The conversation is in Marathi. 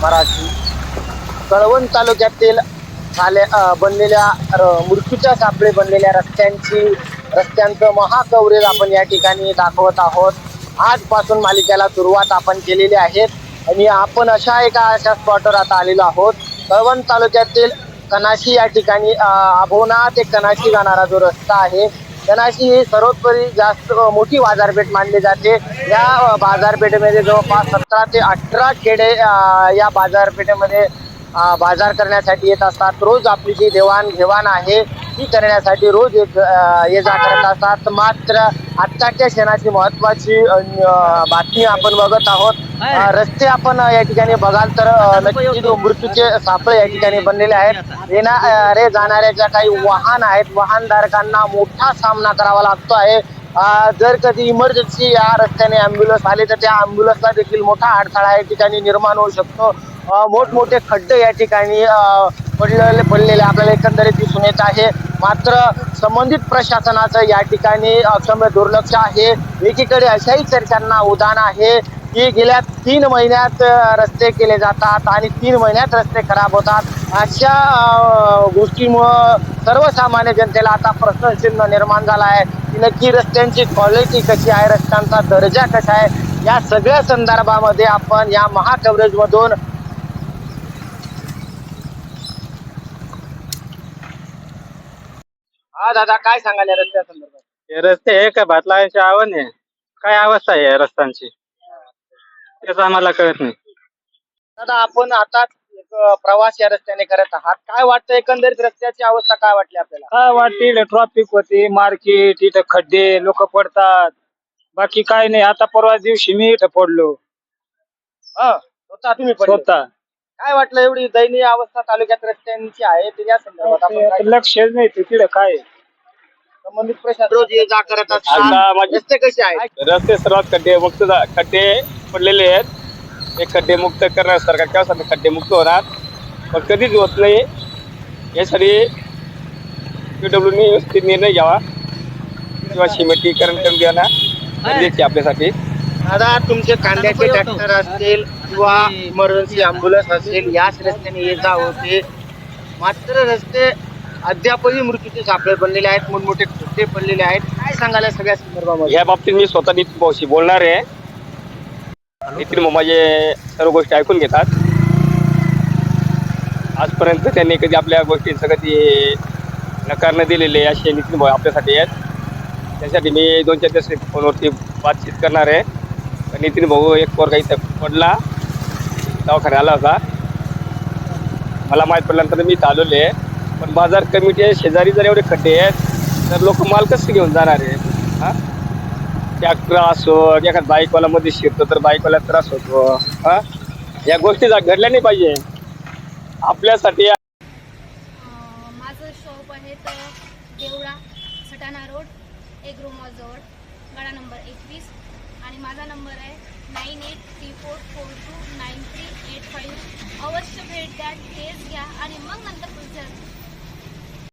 मराठी कळवण तालुक्यातील झाले बनलेल्या र- मृत्यूच्या सापळे बनलेल्या रस्त्यांची रस्त्यांचं महाकवरेज आपण या ठिकाणी दाखवत आहोत. आजपासून मालिकेला सुरुवात आपण केलेली आहे आणि आपण अशा एका अशा स्पॉटवर आता आलेलो आहोत. कळवण तालुक्यातील कनाशी या ठिकाणी अभोना ते कनाशी जाणारा जो रस्ता आहे कनाशी ही सर्वोपरी जास्त मोठी बाजारपेठ मानली जाते. या बाजारपेठेमध्ये जवळपास सतरा ते अठरा खेडे या बाजारपेठेमध्ये बाजार करण्यासाठी येत असतात. रोज आपली जी देवाणघेवाण आहे ती करण्यासाठी रोज येत ये जा करत असतात. मात्र आत्ताच्या क्षणाची महत्वाची बातमी आपण बघत आहोत. रस्ते आपण या ठिकाणी बघाल तर नक्कीच मृत्यूचे सापळे या ठिकाणी बनलेले आहेत. येणारे जाणाऱ्या ज्या काही वाहन आहेत. वाहनधारकांना मोठा सामना करावा लागतो आहे. जर कधी इमर्जन्सी या रस्त्याने अँब्युलन्स आले तर त्या अँब्युलन्सला देखील मोठा अडथळा या ठिकाणी निर्माण होऊ शकतो. मोठमोठे खड्डे या ठिकाणी पडलेले पडलेले आपल्याला एकंदरीत दिसून येत आहे. मात्र संबंधित प्रशासनाचं या ठिकाणी अक्षम्य दुर्लक्ष आहे. एकीकडे अशाही चर्चांना उदाहरण आहे. की गेल्या तीन महिन्यात रस्ते केले जातात आणि तीन महिन्यात रस्ते खराब होतात. अशा गोष्टीमुळं सर्वसामान्य जनतेला आता प्रश्नचिन्ह निर्माण झाला आहे की नक्की रस्त्यांची क्वालिटी कशी आहे रस्त्यांचा दर्जा कसा आहे या सगळ्या संदर्भामध्ये आपण या महाकव्हरेजमधून हा दादा काय सांगाल या रस्त्या संदर्भात? हे रस्ते हे काय भातला आव्हान आहे. काय अवस्था आहे या रस्त्यांची? तेच आम्हाला कळत नाही. दादा आपण आता एक प्रवास या रस्त्याने करत आहात. काय वाटतं एकंदरीत रस्त्याची अवस्था काय वाटली आपल्याला? काय वाटते ट्रॉफिक होती मार्केट इथं खड्डे लोक पडतात. बाकी काय नाही आता परवा दिवशी मी इथं पडलो. हा स्वतः तुम्ही पडले. स्वतः. काय वाटलं एवढी दयनीय अवस्था तालुक्यात रस्त्यांची आहे? तर या संदर्भात आपण काय लक्ष नाही ते तिथं काय? संबंधित प्रशासन रोज ये जा करत आता असतात रस्ते कसे आहेत? रस्ते सर्वात खड्डे मुक्त झा- खड्डे. पडलेले आहेत. हे खड्डे मुक्त करणार सरकार सांगते खड्डे मुक्त होणार. पण कधीच होत नाही. यासाठी पीडब्ल्यूनी व्यवस्थित निर्णय घ्यावा. किंवा सिमेंटीकरण करून देणं गरजेचे आपल्यासाठी. दादा तुमचे कांद्याचे ट्रॅक्टर असतील किंवा इमर्जन्सी अँब्युलन्स असेल याच रस्त्याने ये जा होते. मात्र रस्ते अद्यापही मृत्यूचे सापळे बनलेले आहेत. मोठमोठे खड्डे पडलेले आहेत. काय सांगाल या सगळ्या संदर्भामध्ये? या बाबतीत मी स्वतः भाऊशी बोलणार आहे. नितीन भाऊ माझे सर्व गोष्टी ऐकून घेतात. आजपर्यंत त्यांनी कधी आपल्या गोष्टींचं कधी नकार न दिलेले असे नितीन भाऊ आपल्यासाठी आहेत. त्यासाठी मी दोन चार दिवस फोनवरती बातचीत करणार आहे. नितीन भाऊ एक पोरगा इथं पडला. दवाखान्यात आला होता. मला माहीत पडल्यानंतर मी इथं आलेलो आहे. पण बाजार कमिटी आहे शेजारी जर एवढे खड्डे आहेत तर लोक माल कसं घेऊन जाणार आहे? हां? ट्रॅक्टर असो एखाद बाईकवाला मध्ये शिरतो तर बाईकवाला त्रास होतो. हा? या गोष्टी जा- घडल्या नाही पाहिजे. आपल्यासाठी अं, माझं शॉप आहे तर देवळा सटाणा रोड एक जवळ. गाडा नंबर एकवीस. आणि माझा नंबर आहे nine eight three four four two nine three eight five. अवश्य भेट द्या टेस्ट घ्या आणि मग नंतर तुमच्या